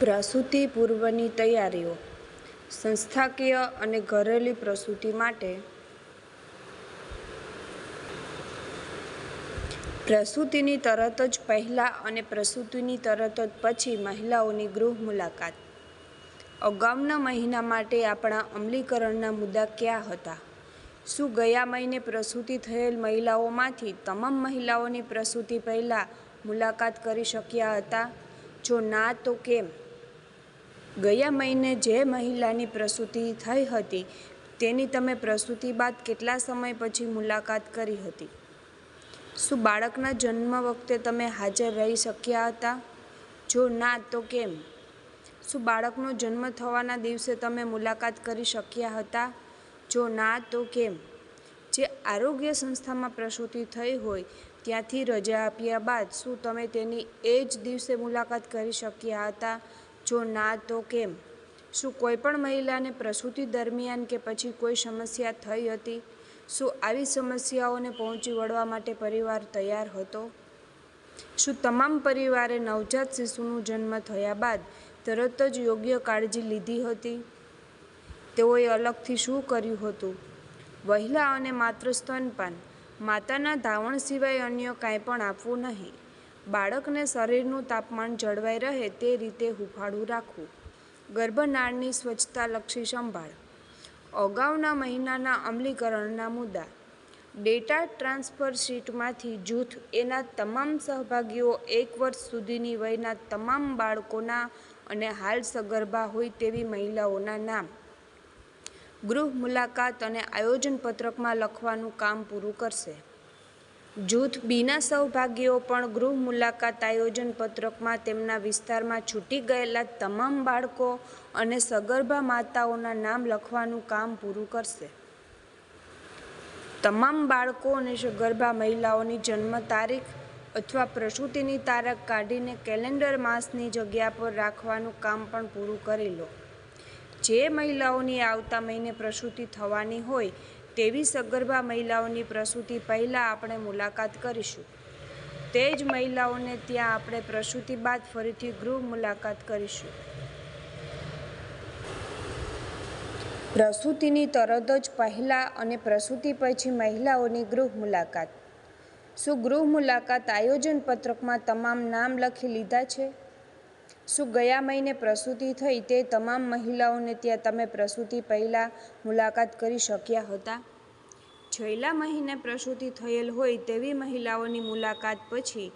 પ્રસૂતિ પૂર્વની તૈયારીઓ, સંસ્થાકીય અને ઘરેલું પ્રસૂતિ માટે પ્રસૂતિની તરત જ પહેલાં અને પ્રસૂતિની તરત જ પછી મહિલાઓની ગૃહ મુલાકાત. અગાઉના મહિના માટે આપણા અમલીકરણના મુદ્દા ક્યાં હતા? શું ગયા મહિને પ્રસૂતિ થયેલ મહિલાઓમાંથી તમામ મહિલાઓની પ્રસૂતિ પહેલાં મુલાકાત કરી શક્યા હતા? જો ના, તો કેમ? ગયા મહિને જે મહિલાની પ્રસૂતિ થઈ હતી, તેની તમે પ્રસૂતિ બાદ કેટલા સમય પછી મુલાકાત કરી હતી? શું બાળકના જન્મ વખતે તમે હાજર રહી શક્યા હતા? જો ના, તો કેમ? શું બાળકનો જન્મ થવાના દિવસે તમે મુલાકાત કરી શક્યા હતા? જો ના, તો કેમ? જે આરોગ્ય સંસ્થામાં પ્રસૂતિ થઈ હોય, ત્યાંથી રજા આપ્યા બાદ શું તમે તેની એ જ દિવસે મુલાકાત કરી શક્યા હતા? જો ના, તો કેમ? શું કોઈપણ મહિલાને પ્રસૂતિ દરમિયાન કે પછી કોઈ સમસ્યા થઈ હતી? શું આવી સમસ્યાઓને પહોંચી વળવા માટે પરિવાર તૈયાર હતો? શું તમામ પરિવારે નવજાત શિશુનું જન્મ થયા બાદ તરત જ યોગ્ય કાળજી લીધી હતી? તેઓએ અલગથી શું કર્યું હતું? વહેલા અને માત્ર સ્તનપાન, માતાના ધાવણ સિવાય અન્ય કાંઈ પણ આપવું નહીં. બાળકને શરીરનું તાપમાન જળવાઈ રહે તે રીતે હૂંફાળું રાખવું. ગર્ભનાળની સ્વચ્છતાલક્ષી સંભાળ. અગાઉના મહિનાના અમલીકરણના મુદ્દા. ડેટા ટ્રાન્સફર શીટમાંથી જૂથ એના તમામ સહભાગીઓ એક વર્ષ સુધીની વયના તમામ બાળકોના અને હાલ સગર્ભા હોય તેવી મહિલાઓના નામ. ગૃહ મુલાકાત અને આયોજન પત્રકમાં લખવાનું કામ પૂરું કરશે. જૂથ બીના સહભાગીઓ પણ ગૃહ મુલાકાત આયોજન પત્રકમાં તેમના વિસ્તારમાં છૂટી ગયેલા તમામ બાળકો અને સગર્ભા માતાઓના નામ લખવાનું કામ પૂરું કરશે. તમામ બાળકો અને સગર્ભા મહિલાઓની જન્મ તારીખ અથવા પ્રસૂતિની તારીખ કાઢીને કેલેન્ડર માસની જગ્યા પર રાખવાનું કામ પણ પૂરું કરી લો. જે મહિલાઓની આવતા મહિને પ્રસૂતિ થવાની હોય તેવી સગર્ભા મહિલાઓની પ્રસૂતિ પહેલાં આપણે મુલાકાત કરીશું. તે જ મહિલાઓને ત્યાં આપણે પ્રસૂતિ બાદ ફરીથી ગૃહ મુલાકાત કરીશું. પ્રસૂતિની તરત જ પહેલાં અને પ્રસૂતિ પછી મહિલાઓની ગૃહ મુલાકાત. શું ગૃહ મુલાકાત આયોજન પત્રકમાં તમામ નામ લખી લીધા છે? શું ગયા મહિને પ્રસૂતિ થઈ તે તમામ મહિલાઓને ત્યાં તમે પ્રસૂતિ પહેલાં મુલાકાત કરી શક્યા હતા? છેલ્લા મહિને પ્રસૂતિ થયેલ હોય તેવી મહિલાઓની મુલાકાત પછી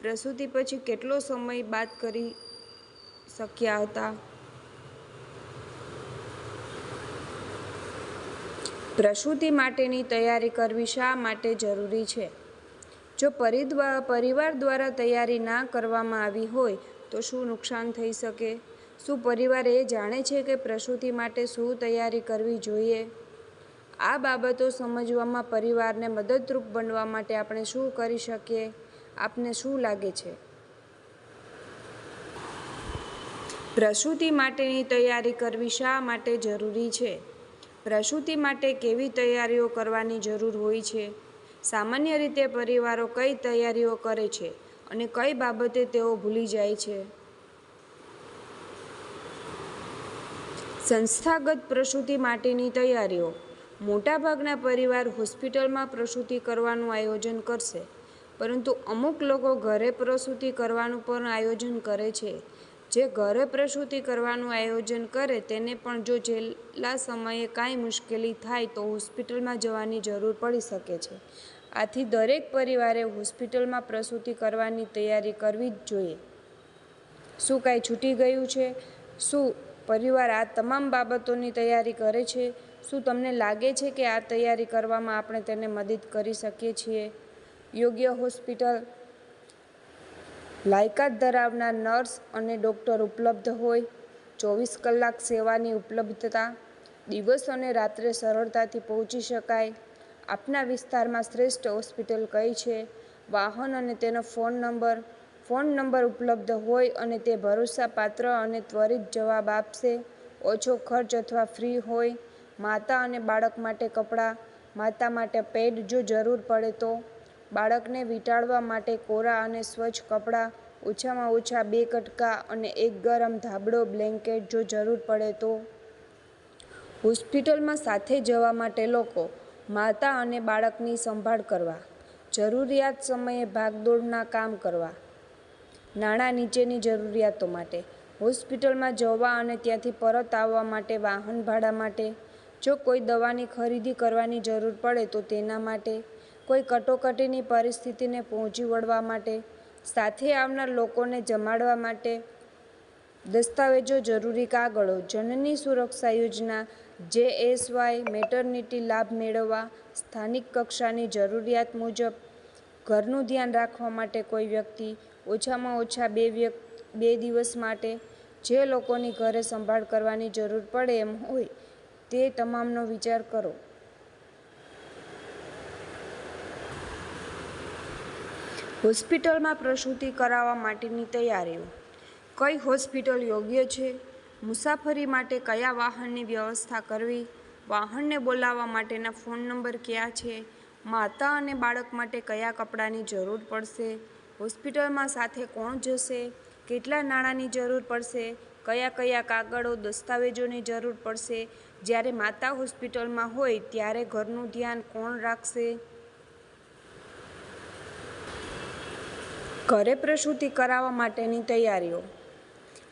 પ્રસૂતિ પછી કેટલો સમય બાદ કરી શક્યા હતા? પ્રસૂતિ માટેની તૈયારી કરવી શા માટે જરૂરી છે? જો પરિવાર દ્વારા તૈયારી ના કરવામાં આવી હોય, તો શું નુકસાન થઈ શકે? શું પરિવાર એ જાણે છે કે પ્રસૂતિ માટે શું તૈયારી કરવી જોઈએ? આ બાબતો સમજવામાં પરિવારને મદદરૂપ બનવા માટે આપણે શું કરી શકીએ? આપને શું લાગે છે? પ્રસૂતિ માટેની તૈયારી કરવી શા માટે જરૂરી છે? પ્રસૂતિ માટે કેવી તૈયારીઓ કરવાની જરૂર હોય છે? સામાન્ય રીતે પરિવારો કઈ તૈયારીઓ કરે છે અને કઈ બાબતે તેઓ ભૂલી જાય છે? સંસ્થાગત પ્રસૂતિ માટેની તૈયારીઓ. મોટાભાગના પરિવાર હોસ્પિટલમાં પ્રસૂતિ કરવાનું આયોજન કરશે, પરંતુ અમુક લોકો ઘરે પ્રસૂતિ કરવાનું પણ આયોજન કરે છે. જે ઘરે પ્રસૂતિ કરવાનું આયોજન કરે તેને પણ જો છેલ્લા સમયે કાંઈ મુશ્કેલી થાય તો હોસ્પિટલમાં જવાની જરૂર પડી શકે છે. આથી દરેક પરિવારે હોસ્પિટલમાં પ્રસૂતિ કરવાની તૈયારી કરવી જ જોઈએ. શું કાંઈ છૂટી ગયું છે? શું પરિવાર આ તમામ બાબતોની તૈયારી કરે છે? શું તમને લાગે છે કે આ તૈયારી કરવામાં આપણે તેને મદદ કરી શકીએ છીએ? યોગ્ય હોસ્પિટલ લાયકાત ધરાવનાર નર્સ અને ડૉક્ટર ઉપલબ્ધ હોય? ચોવીસ કલાક સેવાની ઉપલબ્ધતા? દિવસ અને રાત્રે સરળતાથી પહોંચી શકાય? આપના વિસ્તારમાં શ્રેષ્ઠ હોસ્પિટલ કઈ છે? વાહન અને તેનો ફોન નંબર? ફોન નંબર ઉપલબ્ધ હોય અને તે ભરોસાપાત્ર અને ત્વરિત જવાબ આપશે. ઓછો ખર્ચ અથવા ફ્રી હોય, માતા અને બાળક માટે કપડાં, માતા માટે પેડ જો જરૂર પડે તો. બાળકને વીંટાળવા માટે કોરા અને સ્વચ્છ કપડાં, ઓછામાં ઓછા બે કટકા અને એક ગરમ ધાબળો બ્લેન્કેટ જો જરૂર પડે તો. હોસ્પિટલમાં સાથે જવા માટે લોકો, માતા અને બાળકની સંભાળ કરવા. જરૂરિયાત સમયે ભાગદોડના કામ કરવા. નાણાં નીચેની જરૂરિયાતો માટે. હોસ્પિટલમાં જવા અને ત્યાંથી પરત આવવા માટે, વાહન ભાડા માટે. જો કોઈ દવાની ખરીદી કરવાની જરૂર પડે તો તેના માટે. કોઈ કટોકટીની પરિસ્થિતિને પહોંચી વળવા માટે. સાથે આવનાર લોકોને જમાડવા માટે. દસ્તાવેજો જરૂરી કાગળો. જનની સુરક્ષા યોજના, જેએસવાય, મેટર્નિટી લાભ મેળવવા, સ્થાનિક કક્ષાની જરૂરિયાત મુજબ. ઘરનું ધ્યાન રાખવા માટે કોઈ વ્યક્તિ ઓછામાં ઓછા બે વ્યક્તિ બે દિવસ માટે જે લોકોની ઘરે સંભાળ કરવાની જરૂર પડે એમ હોય, તે તમામનો વિચાર કરો. હોસ્પિટલમાં પ્રસૂતિ કરાવવા માટેની તૈયારીઓ. કઈ હોસ્પિટલ યોગ્ય છે? મુસાફરી માટે કયા વાહનની વ્યવસ્થા કરવી? વાહનને બોલાવવા માટેના ફોન નંબર કયા છે? માતા અને બાળક માટે કયા કપડાંની જરૂર પડશે? હોસ્પિટલમાં સાથે કોણ જશે, કેટલા નાણાંની જરૂર પડશે, કયા કયા કાગળો, દસ્તાવેજોની જરૂર પડશે, જ્યારે માતા હોસ્પિટલમાં હોય ત્યારે ઘરનું ધ્યાન કોણ રાખશે? ઘરે પ્રસૂતિ કરાવવા માટેની તૈયારીઓ.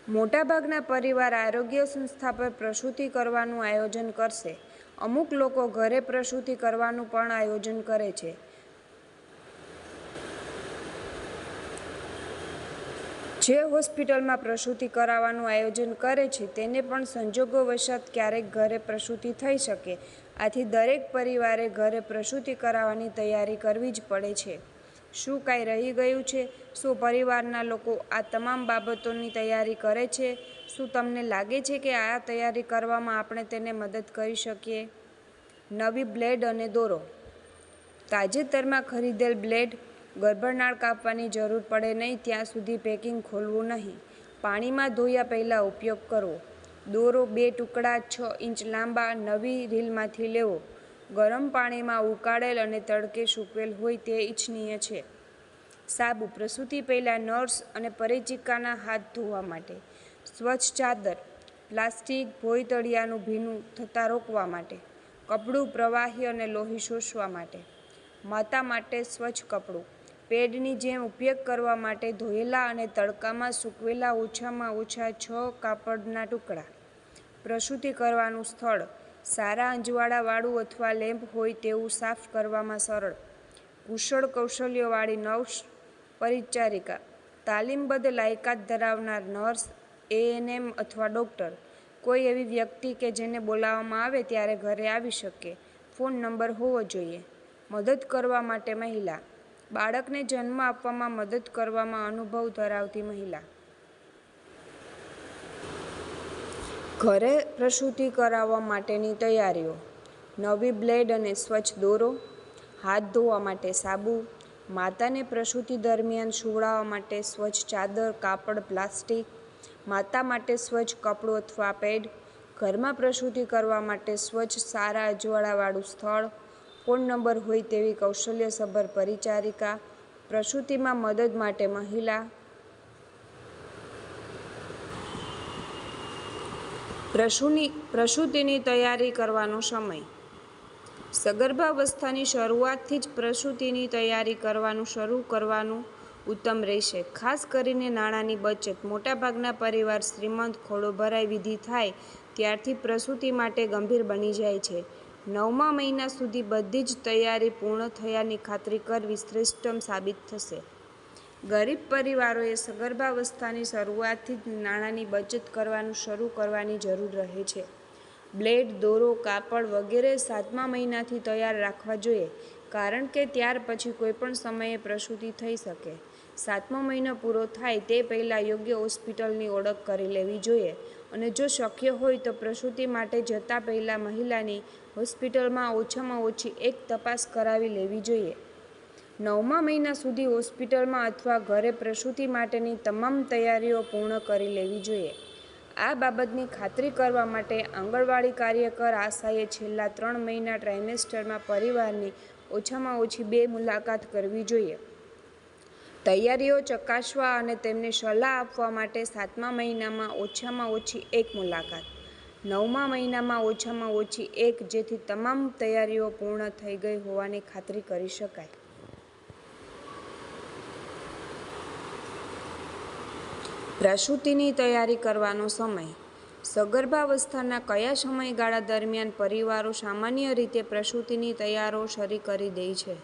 મોટાભાગના પરિવાર આરોગ્ય સંસ્થા પર પ્રસૂતિ કરવાનું આયોજન કરશે. અમુક લોકો ઘરે પ્રસૂતિ કરવાનું પણ આયોજન કરે છે. જે હોસ્પિટલમાં પ્રસૂતિ કરાવવાનું આયોજન કરે છે, તેને પણ સંજોગોવશાત ક્યારેક ઘરે પ્રસૂતિ થઈ શકે. આથી દરેક પરિવારે ઘરે પ્રસૂતિ કરાવવાની તૈયારી કરવી જ પડે છે. શું કાંઈ રહી ગયું છે? શું પરિવારના લોકો આ તમામ બાબતોની તૈયારી કરે છે? શું તમને લાગે છે કે આ તૈયારી કરવામાં આપણે તેને મદદ કરી શકીએ? નવી બ્લેડ અને દોરો. તાજેતરમાં ખરીદેલ બ્લેડ ગર્ભનાળ કાપવાની જરૂર પડે નહીં ત્યાં સુધી પેકિંગ ખોલવું નહીં. પાણીમાં ધોયા પહેલાં ઉપયોગ કરવો દોરો બે ટુકડા છ ઇંચ લાંબા નવી રીલમાંથી લેવો. ગરમ પાણીમાં ઉકાળેલ અને તડકે સૂકવેલ હોય તે ઇચ્છનીય છે. સાબુ, પ્રસૂતિ પહેલાં નર્સ અને પરિચિકાના હાથ ધોવા માટે. સ્વચ્છ ચાદર, પ્લાસ્ટિક, ભોંય તળિયાનું ભીનું થતાં રોકવા માટે. કપડું પ્રવાહી અને લોહી શોષવા માટે. માતા માટે સ્વચ્છ કપડું. પેડની જેમ ઉપયોગ કરવા માટે ધોયેલા અને તડકામાં સૂકવેલા ઓછામાં ઓછા છ કાપડના ટુકડા. પ્રસૂતિ કરવાનું સ્થળ. સારા અંજવાળાવાળું અથવા લેમ્પ હોય તેવું સાફ કરવામાં સરળ. કુશળ કૌશલ્યવાળી નર્સ પરિચારિકા. તાલીમબદ્ધ લાયકાત ધરાવનાર નર્સ એએનએમ અથવા ડૉક્ટર. કોઈ એવી વ્યક્તિ કે જેને બોલાવવામાં આવે ત્યારે ઘરે આવી શકે. ફોન નંબર હોવો જોઈએ. મદદ કરવા માટે મહિલા. બાળકને જન્મ આપવામાં મદદ કરવામાં અનુભવ ધરાવતી મહિલા. ઘરે પ્રસૂતિ કરાવવા માટેની તૈયારીઓ. નવી બ્લેડ અને સ્વચ્છ દોરો, હાથ ધોવા માટે સાબુ, માતાને પ્રસૂતિ દરમિયાન સુવડાવવા માટે સ્વચ્છ ચાદર, કાપડ, પ્લાસ્ટિક, માતા માટે સ્વચ્છ કપડું અથવા પેડ, ઘરમાં પ્રસૂતિ કરવા માટે સ્વચ્છ સારા અજવાળાવાળું સ્થળ ફોન નંબર હોય તેવી કૌશલ્યસભર પરિચારિકા, પ્રસૂતિમાં મદદ માટે મહિલા. પ્રસૂની, પ્રસૂતિની તૈયારી કરવાનો સમય. સગર્ભાવસ્થાની શરૂઆતથી જ પ્રસૂતિની તૈયારી કરવાનું શરૂ કરવાનું ઉત્તમ રહેશે. ખાસ કરીને નાણાંની બચત. મોટાભાગના પરિવાર શ્રીમંત ખોળો ભરાઈ વિધિ થાય ત્યારથી પ્રસૂતિ માટે ગંભીર બની જાય છે. નવમા મહિના સુધી બધી જ તૈયારી પૂર્ણ થયાની ખાતરી કરવી શ્રેષ્ઠમ સાબિત થશે. ગરીબ પરિવારોએ સગર્ભાવસ્થાની શરૂઆતથી જ નાણાંની બચત કરવાનું શરૂ કરવાની જરૂર રહે છે. બ્લેડ, દોરો, કાપડ વગેરે સાતમા મહિનાથી તૈયાર રાખવા જોઈએ, કારણ કે ત્યાર પછી કોઈપણ સમયે પ્રસૂતિ થઈ શકે. સાતમો મહિનો પૂરો થાય તે પહેલાં યોગ્ય હોસ્પિટલની ઓળખ કરી લેવી જોઈએ અને જો શક્ય હોય તો પ્રસૂતિ માટે જતાં પહેલાં મહિલાની હોસ્પિટલમાં ઓછામાં ઓછી એક તપાસ કરાવી લેવી જોઈએ. નવમા મહિના સુધી હોસ્પિટલમાં અથવા ઘરે પ્રસૂતિ માટેની તમામ તૈયારીઓ પૂર્ણ કરી લેવી જોઈએ. આ બાબતની ખાતરી કરવા માટે આંગણવાડી કાર્યકર આશાએ છેલ્લા ત્રણ મહિના ટ્રાઇમેસ્ટરમાં પરિવારની ઓછામાં ઓછી બે મુલાકાત કરવી જોઈએ. તૈયારીઓ ચકાસવા અને તેમને સલાહ આપવા માટે સાતમા મહિનામાં ઓછામાં ઓછી એક મુલાકાત. નવમા મહિનામાં ઓછામાં ઓછી એક જેથી તમામ તૈયારીઓ પૂર્ણ થઈ ગઈ હોવાની ખાતરી કરી શકાય. પ્રસૂતિની તૈયારી કરવાનો સમય. સગર્ભાવસ્થાના કયા સમયગાળા દરમિયાન પરિવારો સામાન્ય રીતે પ્રસૂતિની તૈયારો શરૂ કરી દે છે?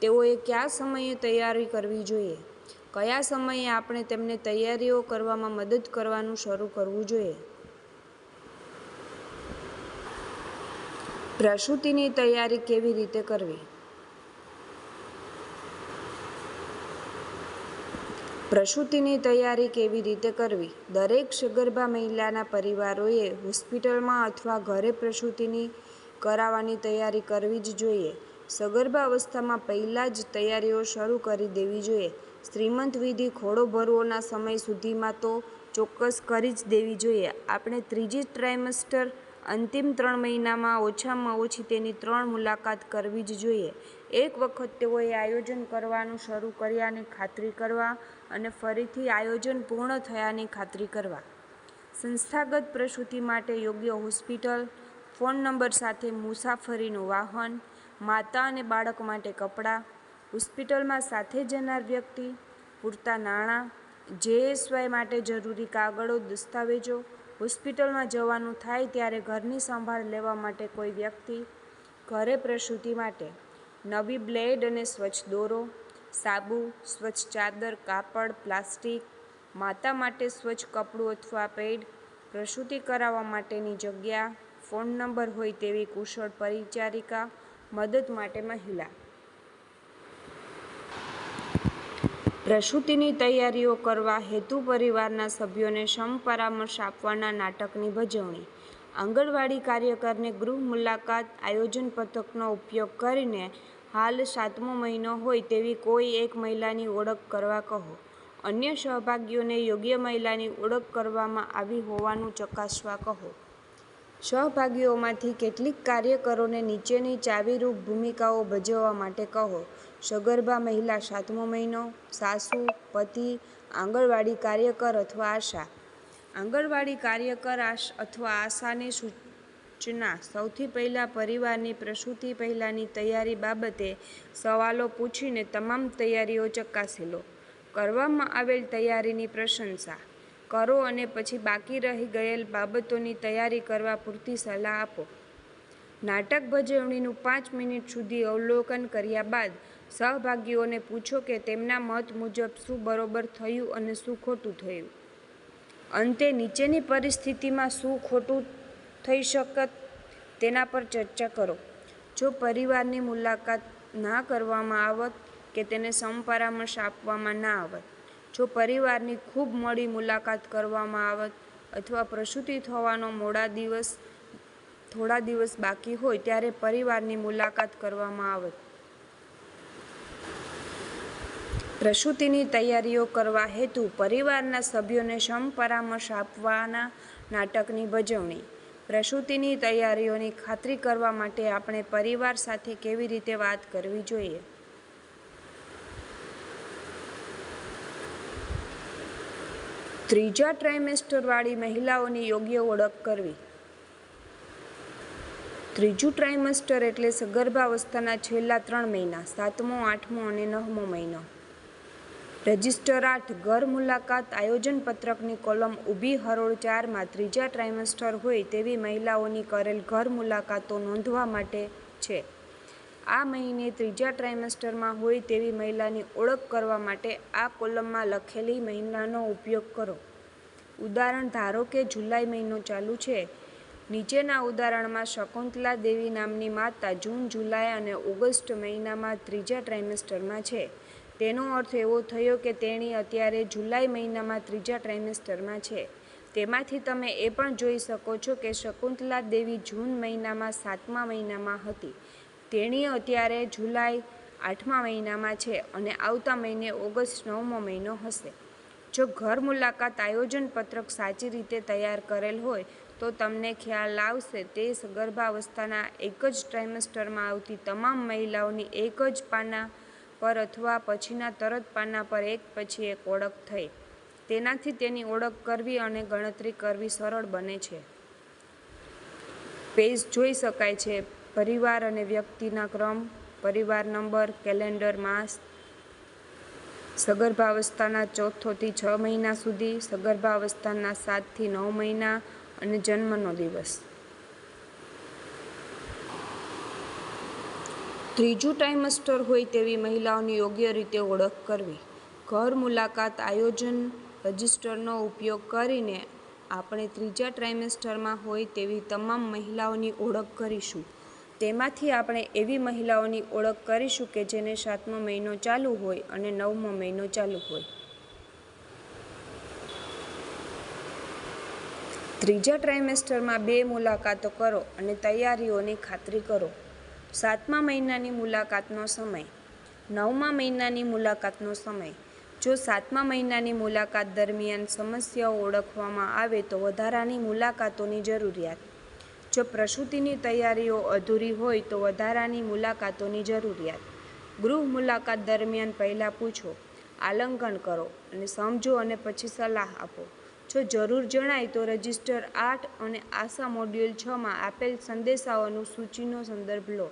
તેઓએ કયા સમયે તૈયારી કરવી જોઈએ? કયા સમયે આપણે તેમને તૈયારીઓ કરવામાં મદદ કરવાનું શરૂ કરવું જોઈએ? પ્રસૂતિની તૈયારી કેવી રીતે કરવી? પ્રસૂતિની તૈયારી કેવી રીતે કરવી? દરેક સગર્ભા મહિલાના પરિવારોએ હોસ્પિટલમાં અથવા ઘરે પ્રસૂતિની કરાવવાની તૈયારી કરવી જ જોઈએ. સગર્ભાવસ્થામાં પહેલાં જ તૈયારીઓ શરૂ કરી દેવી જોઈએ. શ્રીમંત વિધિ ખોડો ભરવોના સમય સુધીમાં તો ચોક્કસ કરી જ દેવી જોઈએ. આપણે ત્રીજી ટ્રાઇમેસ્ટર અંતિમ ત્રણ મહિનામાં ઓછામાં ઓછી તેની ત્રણ મુલાકાત કરવી જ જોઈએ. એક વખત તેઓએ આયોજન કરવાનું શરૂ કર્યાની ખાતરી કરવા અને ફરીથી આયોજન પૂર્ણ થયાની ખાતરી કરવા. સંસ્થાગત પ્રસૂતિ માટે યોગ્ય હોસ્પિટલ, ફોન નંબર સાથે મુસાફરીનું વાહન, માતા અને બાળક માટે કપડાં, હોસ્પિટલમાં સાથે જનાર વ્યક્તિ, પૂરતા નાણાં જેએસવાય માટે જરૂરી કાગળો, દસ્તાવેજો હોસ્પિટલમાં જવાનું થાય ત્યારે ઘરની સંભાળ લેવા માટે કોઈ વ્યક્તિ ઘરે પ્રસૂતિ માટે નવી બ્લેડ અને સ્વચ્છ દોરો, સાબુ, સ્વચ્છ ચાદર, કાપડ, પ્લાસ્ટિક, માતા માટે સ્વચ્છ કપડું અથવા પેડ પ્રસૂતિ કરાવવા માટેની જગ્યા, ફોન નંબર હોય તેવી કુશળ પરિચારિકા, મદદ માટે મહિલા. પ્રસૂતિની તૈયારીઓ કરવા હેતુ પરિવારના સભ્યોને સમપરામર્શ આપવાના નાટકની ભજવણી. આંગણવાડી કાર્યકરને ગૃહ મુલાકાત, આયોજન પથકનો ઉપયોગ કરીને હાલ સાતમો મહિનો હોય તેવી કોઈ એક મહિલાની ઓળખ કરવા કહો. અન્ય સહભાગીઓને યોગ્ય મહિલાની ઓળખ કરવામાં આવી હોવાનું ચકાસવા કહો. સહભાગીઓમાંથી કેટલીક કાર્યકરોને નીચેની ચાવીરૂપ ભૂમિકાઓ ભજવવા માટે કહો. સગર્ભા મહિલા સાતમો મહિનો, સાસુ, પતિ, આંગણવાડી કાર્યકર અથવા આશા. આંગણવાડી કાર્યકર અથવા આશાની સૂચના સૌથી પહેલાં પરિવારની પ્રસૂતિ પહેલાંની તૈયારી બાબતે સવાલો પૂછીને તમામ તૈયારીઓ ચકાસી લો. કરવામાં આવેલ તૈયારીની પ્રશંસા કરો અને પછી બાકી રહી ગયેલ બાબતોની તૈયારી કરવા પૂરતી સલાહ આપો. નાટક ભજવણીનું પાંચ મિનિટ સુધી અવલોકન કર્યા બાદ સહભાગીઓને પૂછો કે તેમના મત મુજબ શું બરોબર થયું અને શું ખોટું થયું. અંતે નીચેની પરિસ્થિતિમાં શું ખોટું થઈ શકત તેના પર ચર્ચા કરો. જો પરિવારની મુલાકાત ના કરવામાં આવત કે તેને સમપરામર્શ આપવામાં ના આવત, જો પરિવારની ખૂબ મોડી મુલાકાત કરવામાં આવત અથવા પ્રસૂતિ થવાનો મોડા દિવસ, થોડા દિવસ બાકી હોય ત્યારે પરિવારની મુલાકાત કરવામાં આવત. પ્રસૂતિની તૈયારીઓ કરવા હેતુ પરિવારના સભ્યોને સમપરામર્શ આપવાના નાટકની ભજવણી. પ્રસૂતિની તૈયારીઓની ખાતરી કરવા માટે આપણે પરિવાર સાથે કેવી રીતે વાત કરવી જોઈએ? ત્રીજા ટ્રાઇમેસ્ટરવાળી મહિલાઓની યોગ્ય ઓળખ કરવી. ત્રીજું ટ્રાઇમેસ્ટર એટલે સગર્ભાવસ્થાના છેલ્લા ત્રણ મહિના, સાતમો, આઠમો અને નવમો મહિનો. રજિસ્ટર આઠ, ઘર મુલાકાત, આયોજન પત્રકની કોલમ ઊભી હરોળ ચારમાં ત્રીજા ટ્રાઇમેસ્ટર હોય તેવી મહિલાઓની કરેલ ઘર મુલાકાતો નોંધવા માટે છે. આ મહિને ત્રીજા ટ્રાઇમેસ્ટરમાં હોય તેવી મહિલાની ઓળખ કરવા માટે આ કોલમમાં લખેલી મહિનાનો ઉપયોગ કરો. ઉદાહરણ ધારો કે જુલાઈ મહિનો ચાલુ છે. નીચેના ઉદાહરણમાં શકુંતલા દેવી નામની માતા જૂન, જુલાઈ અને ઓગસ્ટ મહિનામાં ત્રીજા ટ્રાઇમેસ્ટરમાં છે. તેનો અર્થ એવો થયો કે તેણી અત્યારે જુલાઈ મહિનામાં ત્રીજા ટ્રાઇમેસ્ટરમાં છે. તેમાંથી તમે એ પણ જોઈ શકો છો કે શકુંતલા દેવી જૂન મહિનામાં સાતમા મહિનામાં હતી. તેણી અત્યારે જુલાઈ આઠમા મહિનામાં છે અને આવતા મહિને ઓગસ્ટ નવમો મહિનો હશે. જો ઘર મુલાકાત આયોજન પત્રક સાચી રીતે તૈયાર કરેલ હોય, તો તમને ખ્યાલ આવશે તે ગર્ભાવસ્થાના એક જ ટ્રાઇમેસ્ટરમાં આવતી તમામ મહિલાઓની એક જ પાના પર અથવા પછીના તરત પાના પર એક પછી એક ઓળખ થઈ. તેનાથી તેની ઓળખ કરવી અને ગણતરી કરવી સરળ બને છે. પેજ જોઈ શકાય છે. પરિવાર અને વ્યક્તિના ક્રમ, પરિવાર નંબર, કેલેન્ડર, માસ, સગર્ભાવસ્થાના ચોથોથી છ મહિના સુધી, સગર્ભાવસ્થાના સાતથી નવ મહિના અને જન્મનો દિવસ. ત્રીજું ટાઇમસ્ટર હોય તેવી મહિલાઓની યોગ્ય રીતે ઓળખ કરવી. ઘર મુલાકાત આયોજન રજિસ્ટરનો ઉપયોગ કરીને આપણે ત્રીજા ટ્રાઇમેસ્ટરમાં હોય તેવી તમામ મહિલાઓની ઓળખ કરીશું. તેમાંથી આપણે એવી મહિલાઓની ઓળખ કરીશું કે જેને સાતમો મહિનો ચાલુ હોય અને નવમો મહિનો ચાલુ હોય. ત્રીજા ટ્રાઇમેસ્ટરમાં બે મુલાકાતો કરો અને તૈયારીઓની ખાતરી કરો. સાતમા મહિનાની મુલાકાતનો સમય. નવમા મહિનાની મુલાકાતનો સમય. જો સાતમા મહિનાની મુલાકાત દરમિયાન સમસ્યાઓ ઓળખવામાં આવે તો વધારાની મુલાકાતોની જરૂરિયાત. જો પ્રસૂતિની તૈયારીઓ અધૂરી હોય તો વધારાની મુલાકાતોની જરૂરિયાત. ગૃહ મુલાકાત દરમિયાન પહેલાં પૂછો, આલંકન કરો અને સમજો અને પછી સલાહ આપો. જો જરૂર જણાય તો રજિસ્ટર આઠ અને આશા મોડ્યુલ છમાં આપેલ સંદેશાઓનું સૂચિનો સંદર્ભ લો.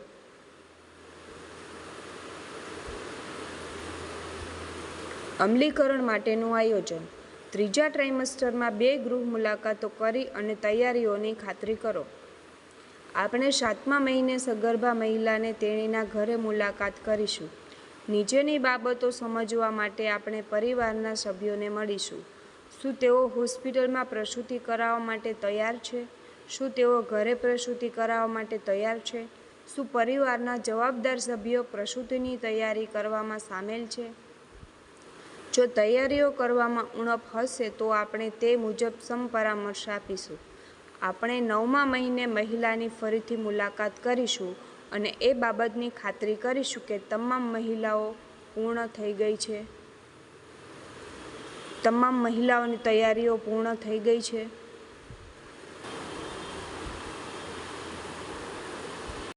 અમલીકરણ માટેનું આયોજન. ત્રીજા ટ્રાઇમસ્ટરમાં બે ગૃહ મુલાકાતો કરી અને તૈયારીઓની ખાતરી કરો. આપણે સાતમા મહિને સગર્ભા મહિલાને તેણીના ઘરે મુલાકાત કરીશું. નીચેની બાબતો સમજવા માટે આપણે પરિવારના સભ્યોને મળીશું. શું તેઓ હોસ્પિટલમાં પ્રસૂતિ કરાવવા માટે તૈયાર છે? શું તેઓ ઘરે પ્રસૂતિ કરાવવા માટે તૈયાર છે? શું પરિવારના જવાબદાર સભ્યો પ્રસૂતિની તૈયારી કરવામાં સામેલ છે? જો તૈયારીઓ કરવામાં ઉણપ હશે તો આપણે તે મુજબ સમપરામર્શ આપીશું. આપણે નવમા મહિને મહિલાની ફરીથી મુલાકાત કરીશું અને એ બાબતની ખાતરી કરીશું કે તમામ મહિલાઓ પૂર્ણ થઈ ગઈ છે. તમામ મહિલાઓની તૈયારીઓ પૂર્ણ થઈ ગઈ છે.